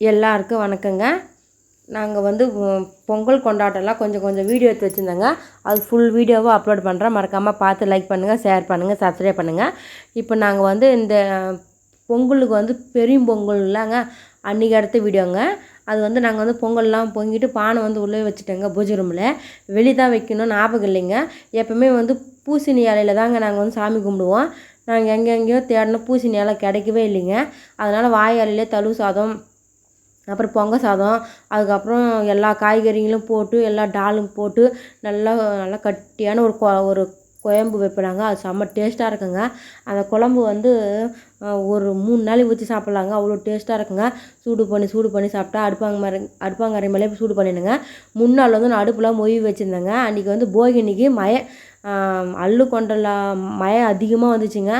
எல்லாருக்கும் வணக்கங்க. நாங்கள் வந்து பொங்கல் கொண்டாட்டம்லாம் கொஞ்சம் கொஞ்சம் வீடியோ எடுத்து வச்சுருந்தோங்க. அது ஃபுல் வீடியோவாக அப்லோட் பண்ணுறேன் மறக்காமல் பார்த்து லைக் பண்ணுங்கள் ஷேர் பண்ணுங்கள் சப்ஸ்கிரைப் பண்ணுங்கள் இப்போ நாங்கள் வந்து இந்த பொங்கலுக்கு வந்து பெரிய பொங்கல் இல்லைங்க. அன்றைக்கி அடுத்த வீடியோங்க. அது வந்து நாங்கள் வந்து பொங்கல்லாம் பொங்கிட்டு பானை வந்து உள்ளே வச்சுட்டோங்க பூஜை ரூமில் வெளி தான் வைக்கணும் ஞாபகம் இல்லைங்க. எப்போவுமே வந்து பூசணி இலையில தாங்க நாங்கள் வந்து சாமி கும்பிடுவோம். நாங்கள் எங்கெங்கேயோ தேடினோம் பூசணி இலை கிடைக்கவே இல்லைங்க. அதனால் வாய் இலையிலே தழுவு சாதம் அப்புறம் பொங்க சாதம் அதுக்கப்புறம் எல்லா காய்கறிகளும் போட்டு எல்லா டாலும் போட்டு நல்லா நல்லா கட்டியான ஒரு கொ ஒரு குழம்பு வைப்படாங்க அது செம்ம டேஸ்ட்டாக இருக்குங்க. அந்த குழம்பு வந்து ஒரு மூணு நாளைக்கு வச்சு சாப்பிட்லாங்க. அவ்வளோ டேஸ்ட்டாக இருக்குங்க. சூடு பண்ணி சூடு பண்ணி சாப்பிட்டா அடுப்பாங்க மர அடுப்பாங்கரை மேலே சூடு பண்ணிடுங்க. முன்னாள் வந்து நான் அடுப்புலாம் மொய் வச்சுருந்தேங்க. அன்றைக்கி வந்து போகி அன்றைக்கி மழை அள்ளு கொண்டல மழை அதிகமாக வந்துச்சுங்க.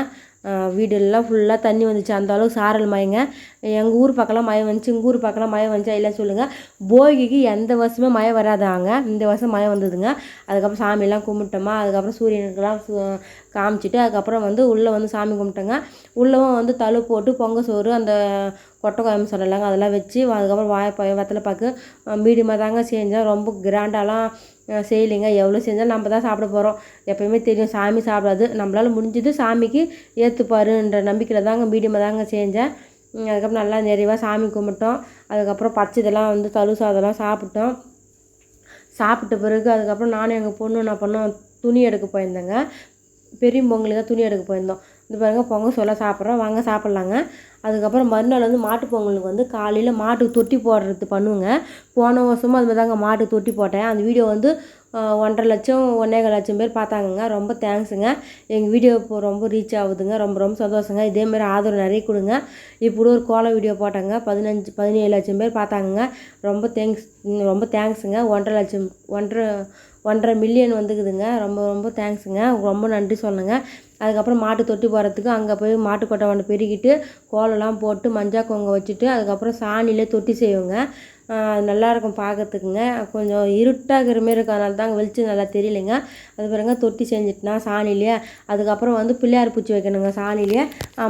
வீடெல்லாம் ஃபுல்லாக தண்ணி வந்துச்சு. அந்த அளவுக்கு சாரல் மழைங்க எங்கள் ஊர் பக்கம்லாம் மழை வந்துச்சு. எங்கள் ஊர் பக்கம்லாம் மழை வந்துச்சா இல்லை சொல்லுங்கள் போகிக்கு எந்த வருஷமே மழை வராதாங்க. இந்த வருஷம் மழை வந்ததுங்க. அதுக்கப்புறம் சாமியெல்லாம் கும்பிட்டோமா. அதுக்கப்புறம் சூரியனுக்கெல்லாம் சு- காமிச்சிட்டு அதுக்கப்புறம் வந்து உள்ளே வந்து சாமி கும்பிட்டோங்க. உள்ளவும் வந்து தழு போட்டு பொங்க சோறு அந்த கொட்டை குழம்பு சொல்லலாங்க. அதெல்லாம் வச்சு அதுக்கப்புறம் வாழைப்பழம் வெத்தலை பாக்கு மீடியமாக தாங்க செஞ்சேன். ரொம்ப கிராண்டாலாம் செய்யலைங்க. எவ்வளோ செஞ்சாலும் நம்ம தான் சாப்பிட போகிறோம் எப்பயுமே தெரியும் சாமி சாப்பிடாது. நம்மளால் முடிஞ்சது சாமிக்கு ஏற்றுப்பாருன்ற நம்பிக்கையில் தாங்க மீடியமாக தாங்க செஞ்சேன். அதுக்கப்புறம் நல்லா நிறைவாக சாமி கும்பிட்டோம். அதுக்கப்புறம் பச்சைதெல்லாம் வந்து தலு சாதம்லாம் சாப்பிட்டோம். சாப்பிட்ட பிறகு அதுக்கப்புறம் நானும் எங்கள் பொண்ணு என்ன பண்ணோம் துணி எடுக்க போயிருந்தேங்க. பெரிய பொங்கலுக்கு தான் துணி எடுக்க போயிருந்தோம். இது பாருங்க பொங்கல் சொல்ல சாப்பிட்றோம். வாங்க சாப்பிட்லாங்க. அதுக்கப்புறம் மறுநாள் வந்து மாட்டு பொங்கலுக்கு வந்து காலையில் மாட்டுக்கு தொட்டி போடுறது பண்ணுவேங்க போன வருஷமும் அது மாதிரி தாங்க மாட்டுக்கு தொட்டி போட்டேன். அந்த வீடியோ வந்து ஒன்றரை லட்சம் ஒன்றேகால் லட்சம் பேர் பார்த்தாங்கங்க. ரொம்ப தேங்க்ஸுங்க. எங்கள் வீடியோ இப்போ ரொம்ப ரீச் ஆகுதுங்க. ரொம்ப ரொம்ப சந்தோஷங்க. இதேமாரி ஆதரவு நிறைய கொடுங்க. இப்படி ஒரு கோலம் வீடியோ போட்டாங்க. பதினஞ்சு பதினேழு லட்சம் பேர் பார்த்தாங்கங்க. ரொம்ப தேங்க்ஸ் ரொம்ப தேங்க்ஸுங்க. ஒன்றரை லட்சம் ஒன்றரை ஒன்றரை மில்லியன் வந்துக்குதுங்க. ரொம்ப ரொம்ப தேங்க்ஸுங்க. ரொம்ப நன்றி சொல்லுங்கள் அதுக்கப்புறம் மாட்டு தொட்டி போகிறதுக்கு அங்கே போய் மாட்டு கொட்டை ஒன்று பெருக்கிட்டு கோலம்லாம் போட்டு மஞ்சள் கொங்க வச்சுட்டு அதுக்கப்புறம் சாணியிலே தொட்டி செய்வோங்க. அது நல்லா இருக்கும் பார்க்கறதுக்குங்க. கொஞ்சம் இருட்டாகிற மாரி அதனால தாங்க வெளிச்சம் நல்லா தெரியலைங்க. அது பிறகு தொட்டி செஞ்சுட்டுனா சாணிலேயே அதுக்கப்புறம் வந்து பிள்ளையார் பூச்சி வைக்கணுங்க சாணிலேயே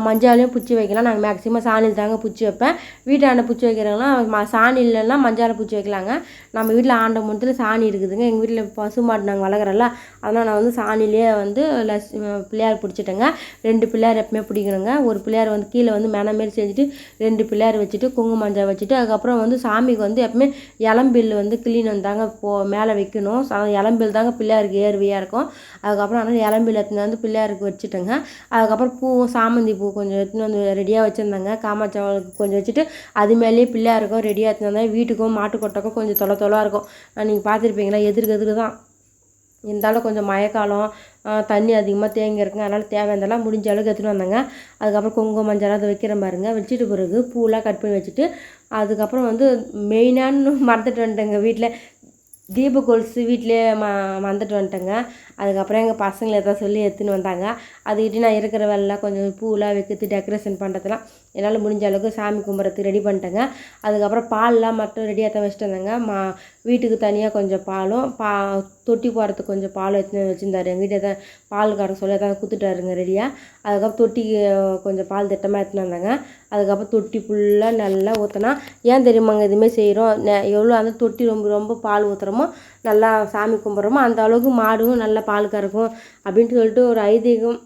மஞ்சாலையும் பூச்சி வைக்கலாம். நாங்கள் மேக்ஸிமம் சாணியில் தாங்க பூச்சி வைப்பேன். வீட்டாண்ட பூச்சி வைக்கிறவங்களாம் சாணி இல்லைன்னா மஞ்சால பூச்சி வைக்கலாங்க. நம்ம வீட்டில் ஆண்ட முட்டத்தில் சாணி இருக்குதுங்க. எங்கள் வீட்டில் பசு மாட்டு நாங்கள் வளர்க்குறோம்ல அதனால் நான் வந்து சாணிலேயே வந்து லஸ் பிள்ளையார் பிடிச்சிட்டேங்க. ரெண்டு பிள்ளையார் எப்பவுமே பிடிக்கணுங்க. ஒரு பிள்ளையார் வந்து கீழே வந்து மென மாரி செஞ்சுட்டு ரெண்டு பிள்ளையார் வச்சுட்டு குங்கும மஞ்சள் வச்சுட்டு அதுக்கப்புறம் வந்து சாமிக்கு வந்து எப்பவுமே இளம்பில் வந்து கிளீன் வந்தாங்க போ மேலே வைக்கணும். இளம்பில் தாங்க பிள்ளையாருக்கு ஏர்வையாக இருக்கும். அதுக்கப்புறம் ஆனால் இளம்பில் எடுத்துன்னு வந்து பிள்ளையாருக்கு வச்சுட்டேங்க. அதுக்கப்புறம் பூவும் சாமந்தி பூ கொஞ்சம் எடுத்துன்னு வந்து ரெடியாக வச்சுருந்தாங்க. காமாட்சவளுக்கு கொஞ்சம் வச்சுட்டு அது மேலேயே பிள்ளையாருக்கும் ரெடியாக எடுத்துன்னு வந்தேன். வீட்டுக்கும் மாட்டுக்கொட்டைக்கும் கொஞ்சம் தொலை தொலைவாக இருக்கும். நீங்கள் பார்த்துருப்பீங்களா? எதிர்க்கு எதிர்க்கு தான் இருந்தாலும் கொஞ்சம் மழைக்காலம் தண்ணி அதிகமாக தேங்கி இருக்குங்க. அதனால் தேவையானதெல்லாம் முடிஞ்ச அளவுக்கு எடுத்துகிட்டு வந்தாங்க. அதுக்கப்புறம் குங்குமம் மஞ்சள் அதை வைக்கிற பாருங்க. வச்சுட்டு பிறகு பூலாம் கட் பண்ணி வச்சுட்டு அதுக்கப்புறம் வந்து மெயினானு மறந்துட்டு வந்துட்டேங்க வீட்டில் தீப கொலுசு வீட்டிலே ம மறந்துட்டு வந்துட்டேங்க. அதுக்கப்புறம் எங்கள் பசங்களை எதாவது சொல்லி எடுத்துன்னு வந்தாங்க. அதுக்கிட்டே நான் இருக்கிற வேலைலாம் கொஞ்சம் பூலாம் வைக்கிறது டெக்கரேஷன் பண்ணுறதுலாம் என்னால் முடிஞ்ச அளவுக்கு சாமி கும்பிட்றதுக்கு ரெடி பண்ணிட்டேங்க. அதுக்கப்புறம் பால்லாம் மட்டும் ரெடியாக தான் வச்சுட்டு வந்தேங்க. மா வீட்டுக்கு தனியாக கொஞ்சம் பாலும் பா தொட்டி போடுறதுக்கு கொஞ்சம் பாலும் எடுத்துன்னு வச்சுருந்தாரு. எங்கள் தான் பால் கறக்க சொல்லி தான் கொடுத்துட்டாருங்க ரெடியாக அதுக்கப்புறம் தொட்டிக்கு கொஞ்சம் பால் திட்டமாக எடுத்துன்னு வந்தாங்க. அதுக்கப்புறம் தொட்டி ஃபுல்லாக நல்லா ஊற்றினா ஏன் தெரியுமாங்க? இதுமாரி செய்கிறோம் எவ்வளோ அந்த தொட்டி ரொம்ப ரொம்ப பால் ஊற்றுறோமோ நல்லா சாமி கும்பிட்றோமோ அந்த அளவுக்கு மாடும் நல்லா பால் கறக்கும் அப்படின்ட்டு சொல்லிட்டு ஒரு ஐதீகம்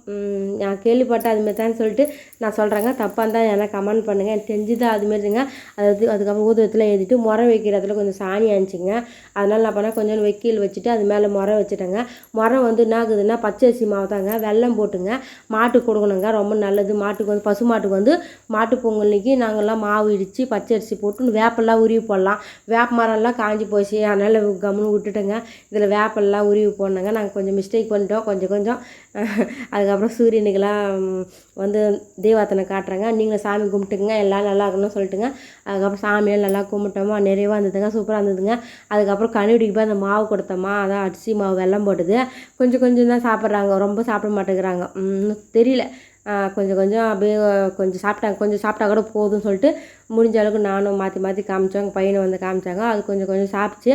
நான் கேள்விப்பட்டேன் அதுமாரி தான் சொல்லிட்டு நான் சொல்கிறேங்க தப்பாக இருந்தால் எனக்கு கமெண்ட் பண்ணுங்கள் எனக்கு தெரிஞ்சுது அதுமாரிங்க அது அதுக்கப்புறம் ஊதுவத்தில் எழுதிட்டு முறை வைக்கிறதுல கொஞ்சம் சாணி அணிச்சிங்க அதனால் நான் பண்ணால் கொஞ்சம் வெக்கீல் வச்சுட்டு அது மேலே முறை வச்சுட்டேங்க. முறை வந்து என்ன ஆகுதுன்னா பச்சரிசி மாவு தாங்க வெல்லம் போட்டுங்க. மாட்டுக்கு கொடுக்கணுங்க. ரொம்ப நல்லது. மாட்டுக்கு வந்து பசு மாட்டுக்கு வந்து மாட்டு பொங்கலுக்கு நாங்கள்லாம் மாவு இடித்து பச்சரிசி போட்டு வேப்பெல்லாம் உருவி போடலாம். வேப்ப மரம்லாம் காஞ்சி போச்சு. அதனால் கம்முன்னு விட்டு விட்டுட்டேங்க இதில் வேப்பெல்லாம் உருவி போடணுங்க. நாங்கள் கொஞ்சம் மிஸ்டேக் பண்ணிட்டோம். கொஞ்சம் கொஞ்சம். அதுக்கப்புறம் சூரியனுக்கெல்லாம் வந்து தெய்வாத்தனை காட்டுறேங்க. நீங்களும் சாமி கும்பிட்டுங்க எல்லாம் நல்லா இருக்கணும்னு சொல்லிட்டுங்க. அதுக்கப்புறம் சாமியெல்லாம் நல்லா கும்பிட்டோமா. நிறைவாக இருந்ததுங்க. சூப்பராக இருந்ததுங்க. அதுக்கப்புறம் கனிவடிக்கு போய் அந்த மாவு கொடுத்தோமா. அதான் அரிசி மாவு வெள்ளம் போட்டது. கொஞ்சம் கொஞ்சம் தான் சாப்பிட்றாங்க. ரொம்ப சாப்பிட மாட்டேங்கிறாங்க. தெரியல. கொஞ்சம் கொஞ்சம் அப்படியே கொஞ்சம் சாப்பிட்டாங்க. கொஞ்சம் சாப்பிட்டா கூட போதும்னு சொல்லிட்டு முடிஞ்ச அளவுக்கு நானும் மாற்றி மாற்றி காமிச்சோங்க பையனை வந்து காமிச்சாங்க. அது கொஞ்சம் கொஞ்சம் சாப்பிட்டு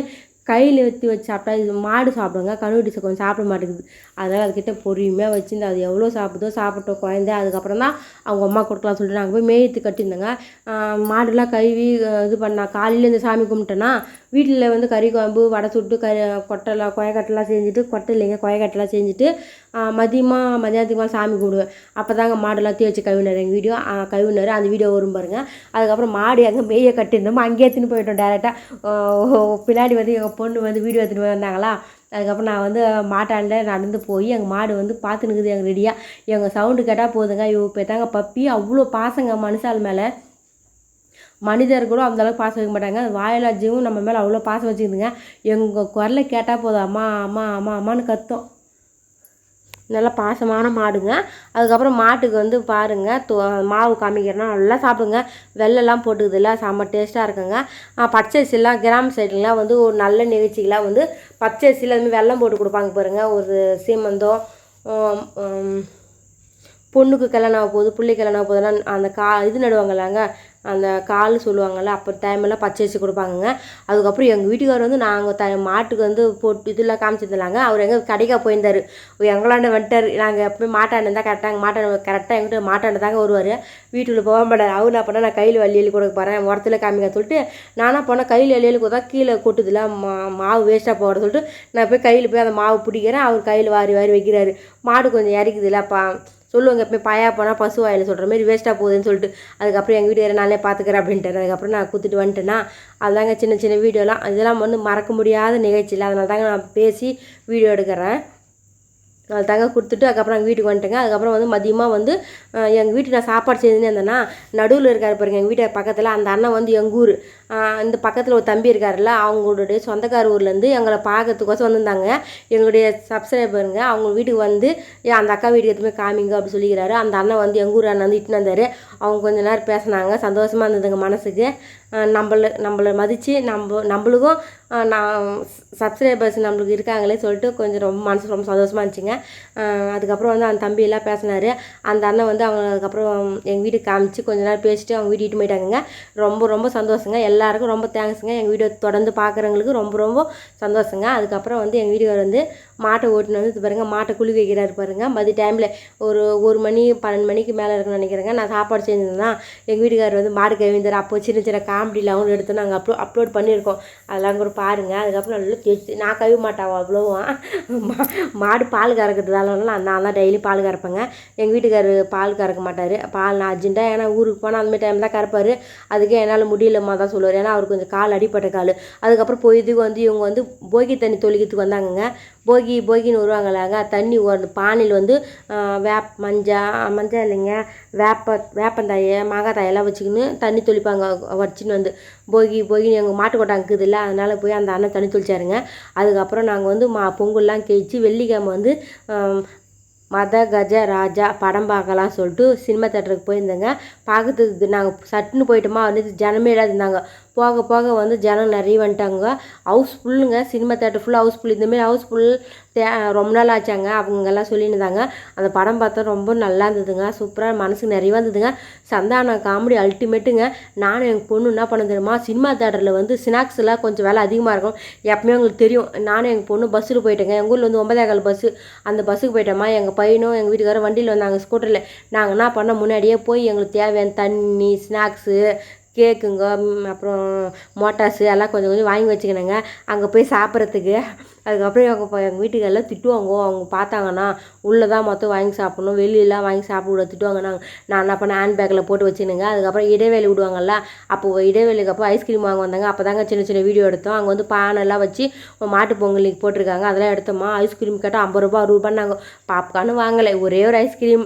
கையில் எடுத்து வச்சு சாப்பிட்டா இது மாடு சாப்பிடுங்க கணுகுட்டி கொஞ்சம் சாப்பிட மாட்டேங்குது. அதனால் அதுக்கிட்ட பொறுமையாக வச்சுருந்து அது எவ்வளோ சாப்பிடுதோ சாப்பிட்டோம் குழந்தை. அதுக்கப்புறம் தான் அவங்க அம்மா கொடுக்கலாம் சொல்லிட்டு நாங்கள் போய் மேய்த்து கட்டியிருந்தேங்க. மாடுலாம் கழுவி இது பண்ணா காலையில் இந்த சாமி கும்பிட்டேன்னா வீட்டில் வந்து கறி குழம்பு வடை சுட்டு கறி கொட்டைலாம் கொயக்கட்டெல்லாம் செஞ்சுட்டு கொட்டை இல்லைங்க கொயக்கட்டெல்லாம் செஞ்சுட்டு மதியமாக மதியானத்துக்கு மேலே சாமி கும்பிடுவேன். அப்போ தாங்க மாடெல்லாம் தேய்ச்சி கழுவினார். எங்கள் வீடியோ கழுவினார். அந்த வீடியோ வரும் பாருங்கள் அதுக்கப்புறம் மாடு எங்கே மேய கட்டியிருந்தோமோ அங்கேயே எடுத்துன்னு போயிட்டோம் டேரெக்டாக பின்னாடி வந்து எங்கள் பொண்ணு வந்து வீடியோ எடுத்துகிட்டு வந்தாங்களா? அதுக்கப்புறம் நான் வந்து மாட்டாண்ட நடந்து போய் எங்கள் மாடு வந்து பார்த்துனுக்குது எங்கள் ரெடியாக எங்கள் சவுண்டு கேட்டால் போதுங்க. இவ பெத்தாங்க பப்பி? அவ்வளோ பாசங்க மனுஷால் மேலே. மனிதர் கூட அந்த அளவுக்கு பாசம் வைக்க மாட்டாங்க. அது வாயிலாஜியும் நம்ம மேலே அவ்வளோ பாசம் வச்சுக்குதுங்க. எங்கள் குரலை கேட்டால் போதும். அம்மா அம்மா அம்மா அம்மான்னு கத்தும். நல்லா பாசமான மாடுங்க. அதுக்கப்புறம் மாட்டுக்கு வந்து பாருங்கள் தோ மாவு காமிக்கிறனா நல்லா சாப்பிடுங்க. வெள்ளெல்லாம் போட்டுக்குதுல செம்ம டேஸ்ட்டாக இருக்குங்க. பச்சரிசிலாம் கிராம சைடுலாம் வந்து ஒரு நல்ல நிகழ்ச்சிகளாக வந்து பச்சரிசியில் அதுமாதிரி வெல்லம் போட்டு கொடுப்பாங்க பாருங்கள் ஒரு சீமந்தம் பொண்ணுக்கு கல்யாணம் ஆக போகுது பிள்ளைக்கு கல்யாணம் ஆக போகுதுன்னா அந்த கா இது நடுவாங்கல்லாங்க. அந்த கால் சொல்லுவாங்கள்ல அப்போ டைமெல்லாம் பச்சரிசி கொடுப்பாங்கங்க. அதுக்கப்புறம் எங்கள் வீட்டுக்காரர் வந்து நாங்கள் த மாட்டுக்கு வந்து போட்டு இதெல்லாம் காமிச்சிருந்தாங்க அவர் எங்கே கடைக்கா போயிருந்தார். எங்களாண்ட வந்துட்டார். நாங்கள் எப்பவுமே மாட்டாண்டு இருந்தால் கரெக்டாக மாட்டாண்ட கரெக்டாக எங்கிட்ட மாட்டாண்ட தாங்க வருவார். வீட்டுக்குள்ளே போக மாட்டார். அவர் நான் பண்ணால் நான் கையில் வள்ளி எழுதி கொடுக்க போகிறேன் உரத்துல காமிக்க சொல்லிட்டு நானாக போனால் கையில் வள்ளி கொடுத்தா கீழே கொட்டுதில்ல மா மாவு வேஸ்ட்டாக போகிற சொல்லிட்டு நான் போய் கையில் போய் அந்த மாவு பிடிக்கிறேன். அவர் கையில் வாரி வாரி வைக்கிறாரு. மாடு கொஞ்சம் இறக்குதுல்ல பா சொல்லுவாங்க எப்பவுமே பாயா போனால் பசு வாயில் சொல்கிற மாதிரி வேஸ்ட்டாக போகுதுன்னு சொல்லிட்டு அதுக்கப்புறம் எங்கள் வீட்டுக்காரர் நானே பார்த்துக்கிறேன் அப்படின்ட்டு அதுக்கப்புறம் நான் கொடுத்துட்டு வந்துட்டேன்னா அதுதாங்க சின்ன சின்ன வீடியோலாம் இதெல்லாம் வந்து மறக்க முடியாத நிகழ்ச்சியில் அதனால தாங்க நான் பேசி வீடியோ எடுக்கிறேன். அது தங்க கொடுத்துட்டு அதுக்கப்புறம் எங்கள் வீட்டுக்கு வந்துட்டேங்க. அதுக்கப்புறம் வந்து மதியமாக வந்து எங்கள் வீட்டுக்கு நான் சாப்பாடு செஞ்சுன்னு இருந்தேன்னா நடுவில் இருக்கார் பாருங்க எங்கள் வீட்டு பக்கத்தில் அந்த அண்ணன் வந்து எங்கள் ஊர். இந்த பக்கத்தில் ஒரு தம்பி இருக்காருல்ல அவங்களுடைய சொந்தக்கார ஊர்லேருந்து எங்களை பார்க்கறதுக்கோசம் வந்திருந்தாங்க. எங்களுடைய சப்ஸ்கிரைபருங்க அவங்க வீட்டுக்கு வந்து ஏன் அந்த அக்கா வீட்டுக்கு எதுவுமே காமிங்க அப்படி சொல்லிக்கிறாரு. அந்த அண்ணன் வந்து எங்கள் ஊர் அண்ணன் வந்து இட்டுன்னு வந்தார். அவங்க கொஞ்ச நேரம் பேசினாங்க சந்தோஷமாக இருந்ததுங்க மனசுக்கு. நம்மள நம்மளை மதித்து நம்ம நம்மளுக்கும் நான் சப்ஸ்கிரைபர்ஸ் நம்மளுக்கு இருக்காங்களே சொல்லிட்டு கொஞ்சம் ரொம்ப மனசு ரொம்ப சந்தோஷமாக இருந்துச்சுங்க. அதுக்கப்புறம் வந்து அந்த தம்பி எல்லாம் பேசினார். அந்த அண்ணன் வந்து அவங்க அதுக்கப்புறம் எங்கள் வீட்டுக்கு காமிச்சு கொஞ்ச நேரம் பேசிட்டு அவங்க வீட்டு போயிட்டாங்கங்க. ரொம்ப ரொம்ப சந்தோஷங்க. எல்லாருக்கும் ரொம்ப தேங்க்ஸுங்க எங்கள் வீடியோ தொடர்ந்து பார்க்குறவங்களுக்கு ரொம்ப ரொம்ப சந்தோஷங்க. அதுக்கப்புறம் வந்து எங்கள் வீடியோ வந்து மாட்டை ஓட்டினு வந்து பாருங்கள் மாட்டை குளி வைக்கிறாரு பாருங்க. மதிய டைமில் ஒரு ஒரு மணி பன்னெண்டு மணிக்கு மேலே இருக்குன்னு நினைக்கிறேங்க. நான் சாப்பாடு செஞ்சிருந்தேன் எங்கள் வீட்டுக்காரர் வந்து மாடு கவிந்தார் அப்போ சின்ன சின்ன காமெடியில் அவங்களும் எடுத்து நாங்கள் அப்லோ அப்லோட் பண்ணியிருக்கோம். அதெல்லாம் கூட பாருங்கள் அதுக்கப்புறம் நல்லா தேய்ச்சி நான் கழுவி மாட்டேன் அவ்வளோவும் மா மாடு பால் கறக்கிறதுனால நான் தான் டெய்லி பால் கறப்பேங்க. எங்கள் வீட்டுக்காரர் பால் கறக்க மாட்டார். பால் நான் அர்ஜென்ட்டாக ஏன்னா ஊருக்கு போனால் அந்த மாதிரி டைம் தான் கறப்பார். அதுக்கே என்னால் முடியலம்மா தான் சொல்லுவார். ஏன்னா அவர் கொஞ்சம் கால் அடிப்பட்ட கால். அதுக்கப்புறம் போய் இதுக்கு வந்து இவங்க வந்து போகி தண்ணி தொளிக்கிறதுக்கு வந்தாங்கங்க. போகி போகின்னு வருவாங்களாங்க. தண்ணி ஒரு பானையில் வந்து வேப் மஞ்சா மஞ்சள் இல்லைங்க வேப்ப வேப்பந்தாயை மாங்காய் வச்சுக்கின்னு தண்ணி தெளிப்பாங்க. வடிச்சின்னு வந்து போகி போகின்னு எங்கள் மாட்டு கொட்டாங்க இருக்குதுல்ல அதனால் போய் அந்த அண்ணன் தண்ணி தெளிச்சாருங்க. அதுக்கப்புறம் நாங்கள் வந்து மா பொங்கல்லாம் கேய்ச்சி வெள்ளிக்கிழமை வந்து மத கஜ ராஜா படம் பார்க்கலாம் சொல்லிட்டு சினிமா தேட்டருக்கு போயிருந்தேங்க. பார்க்கறதுக்கு நாங்கள் சட்டுன்னு போயிட்டோமா வந்து ஜனமே இல்லாது இருந்தாங்க. போக போக வந்து ஜனம் நிறைய வந்துட்டாங்க. ஹவுஸ் ஃபுல்லுங்க சினிமா தேட்டர் ஃபுல்லாக ஹவுஸ் ஃபுல் இந்தமாரி ஹவுஸ் ஃபுல் தே ரொம்ப நாள் ஆச்சாங்க. அவங்கெல்லாம் சொல்லியிருந்தாங்க. அந்த படம் பார்த்தா ரொம்ப நல்லா இருந்ததுங்க. சூப்பராக மனசுக்கு நிறைய இருந்ததுங்க. சந்தான காமெடி அல்டிமேட்டுங்க நானும் எங்கள் பொண்ணு என்ன பண்ண தெரியுமா? சினிமா தேட்டரில் வந்து ஸ்நாக்ஸ் எல்லாம் கொஞ்சம் வேலை அதிகமாக இருக்கும். எப்பவுமே உங்களுக்கு தெரியும். நானும் எங்கள் பொண்ணு பஸ்ஸில் போயிட்டேங்க. எங்கள் ஊரில் வந்து ஒன்பதே கால் பஸ்ஸு அந்த பஸ்ஸுக்கு போயிட்டோமா? எங்கள் பையனும் எங்கள் வீட்டுக்காரரும் வண்டியில் வந்தாங்க. ஸ்கூட்டரில் நாங்கள் என்ன பண்ண முன்னாடியே போய் எங்களுக்கு தேவையான தண்ணி ஸ்நாக்ஸு கேக்குங்க அப்புறம் மோட்டாஸு எல்லாம் கொஞ்சம் கொஞ்சம் வாங்கி வச்சுக்கினேங்க அங்கே போய் சாப்பிட்றதுக்கு அதுக்கப்புறம் எங்கள் எங்கள் வீட்டுக்கு எல்லாம் திட்டுவாங்க அவங்க பார்த்தாங்கன்னா உள்ளே தான் மொத்தம் வாங்கி சாப்பிடணும் வெளியெல்லாம் வாங்கி சாப்பிட திட்டுவாங்க நாங்கள் நான் என்ன பண்ணேன்? ஹேண்ட் பேக்கில் போட்டு வச்சுனுங்க அதுக்கப்புறம் இடைவேளை விடுவாங்கல்ல? அப்போ இடைவேளைக்கு அப்போ ஐஸ்கிரீம் வாங்க வந்தாங்க. அப்போ தாங்க சின்ன சின்ன வீடியோ எடுத்தோம். அங்கே வந்து பானைலாம் வச்சு மாட்டு பொங்கலுக்கு போட்டிருக்காங்க. அதெல்லாம் எடுத்தோமா? ஐஸ்கிரீம் கேட்டால் ஐம்பது ரூபா அறுபது ரூபாய் நாங்கள் பாப்கார்னு வாங்கலை. ஒரே ஒரு ஐஸ்கிரீம்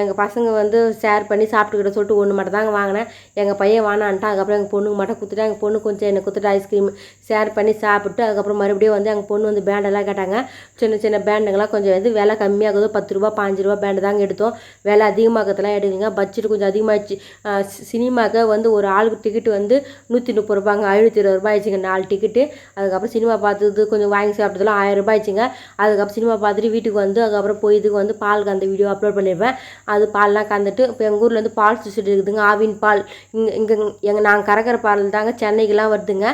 எங்கள் பசங்க வந்து ஷேர் பண்ணி சாப்பிட்டுக்கிட்ட சொல்லிட்டு ஒன்று மட்டும் தாங்க வாங்கினேன். எங்கள் பையன் வானான்ட்டான் அதுக்கப்புறம் எங்கள் பொண்ணுக்கு மட்டும் கொடுத்துட்டு எங்கள் பொண்ணு கொஞ்சம் எனக்கு கொடுத்துட்டு ஐஸ்கிரீம் ஷேர் பண்ணி சாப்பிட்டு அதுக்கப்புறம் மறுபடியும் வந்து எங்கள் பொண்ணு வந்து பேண்டெல்லாம் கேட்டாங்க. சின்ன சின்ன பேண்டுங்கெல்லாம் கொஞ்சம் வந்து விலை கம்மியாகுதோ. பத்து ரூபா பாஞ்சு ரூபா பேண்டு தாங்க எடுத்தோம். விலை அதிகமாகத்தெல்லாம் எடுக்குங்க பட்ஜெட் கொஞ்சம் அதிகமாகிடுச்சு சினிமாக்கு வந்து ஒரு ஆளுக்கு டிக்கெட் வந்து நூற்றி முப்பது ரூபாங்க. ஐநூற்றி இருபது ரூபாய் ஆச்சுங்க நாலு டிக்கெட்டு அதுக்கப்புறம் சினிமா பார்த்தது கொஞ்சம் வாங்கி சாப்பிட்டதுலாம் ஆயிரம் ரூபாய் ஆச்சுங்க அதுக்கப்புறம் சினிமா பார்த்துட்டு வீட்டுக்கு வந்து அதுக்கப்புறம் போய் இதுக்கு வந்து பால் கந்த வீடியோ அப்லோட் பண்ணியிருப்பேன் அது பால்லாம் கந்துட்டு இப்போ எங்கள் ஊரில் வந்து பால் சுசிட்டு இருக்குதுங்க. ஆவின் பால். இங்கே இங்கே எங்கள் நாங்கள் கறக்கிற பால் தாங்க சென்னைக்கெலாம் வருதுங்க.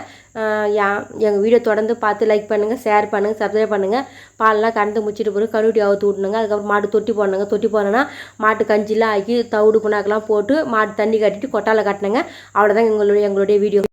எங்கள் வீடியோ தொடர்ந்து பார்த்து லைக் பண்ணுங்கள் ஷேர் பண்ணுங்கள் சப்ஸ்கிரைப் பண்ணுங்கள் பால்லாம் கறந்து முடிச்சிட்டு பிறகு கருவட்டி அவுத்து விட்ணுங்க அதுக்கப்புறம் மாட்டு தொட்டி போடணுங்க. தொட்டி போடணுன்னா மாட்டு கஞ்சிலாம் ஆக்கி தவிடு புண்ணாக்கெல்லாம் போட்டு மாட்டு தண்ணி கட்டிட்டு கொட்டால கட்டினங்க. அவ்வளோதான் எங்களுடைய எங்களுடைய வீடியோ